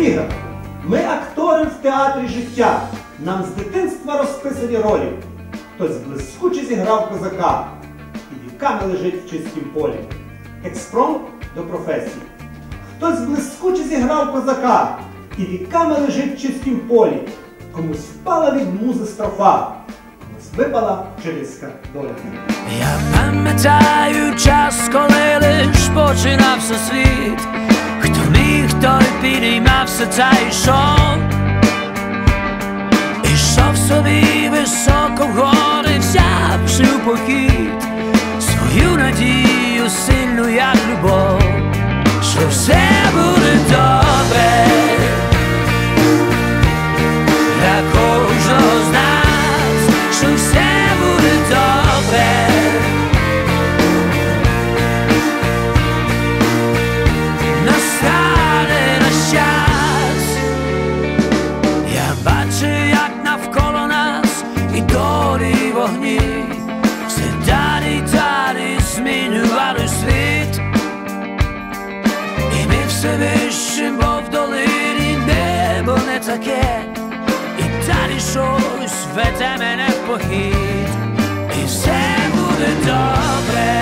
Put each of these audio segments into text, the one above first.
епіграф. Ми актори в театрі життя. Нам з дитинства розписані ролі. Хтось блискуче зіграв козака і віками лежить в чистім полі. Експромт до професії. Хтось блискуче зіграв козака і віками лежить в чистім полі. Комусь впала від музи строфа, випала вчительська доля. Я пам'ятаю час, коли лиш починався світ, той підіймався та йшов, ішов собі високо в гори, взявши у похід все вище, бо в долині небо не таке, і далі щось веде мене в похід, і все буде добре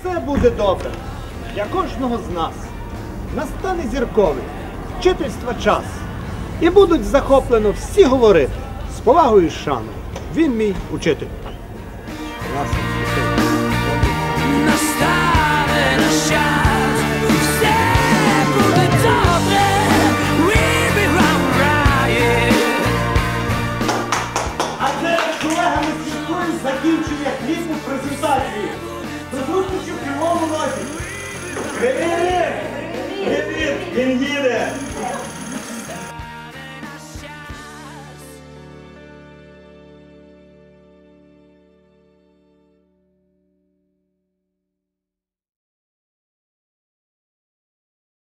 Все буде добре. Для кожного з нас настане зірковий вчительства час. І будуть захоплено всі говорити з повагою і шаною. Він мій учитель. Власне, Настане наш час, все добре. We. А це колегами слідкуємо закінчення кліпу презентації. Hey!